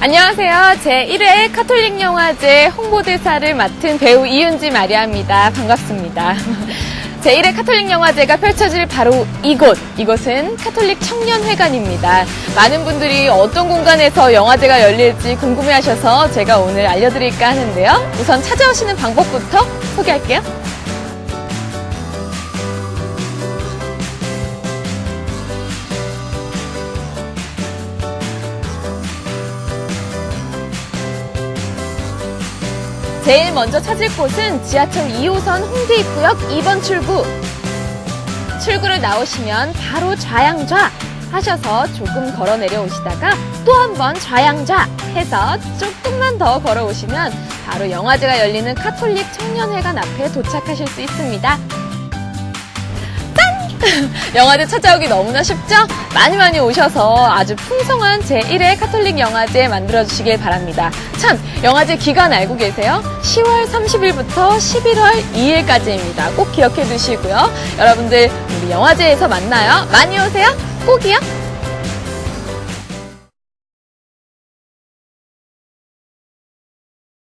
안녕하세요. 제1회 카톨릭 영화제 홍보대사를 맡은 배우 이윤지 마리아입니다. 반갑습니다. 제1회 카톨릭 영화제가 펼쳐질 바로 이곳, 이곳은 카톨릭 청년회관입니다. 많은 분들이 어떤 공간에서 영화제가 열릴지 궁금해 하셔서 제가 오늘 알려드릴까 하는데요. 우선 찾아오시는 방법부터 소개할게요. 제일 먼저 찾을 곳은 지하철 2호선 홍대 입구역 2번 출구. 출구를 나오시면 바로 좌양좌 하셔서 조금 걸어 내려오시다가 또 한 번 좌양좌 해서 조금만 더 걸어오시면 바로 영화제가 열리는 카톨릭 청년회관 앞에 도착하실 수 있습니다. 영화제 찾아오기 너무나 쉽죠? 많이 많이 오셔서 아주 풍성한 제1회 카톨릭 영화제 만들어주시길 바랍니다. 참, 영화제 기간 알고 계세요? 10월 30일부터 11월 2일까지입니다. 꼭 기억해 두시고요. 여러분들, 우리 영화제에서 만나요. 많이 오세요. 꼭이요.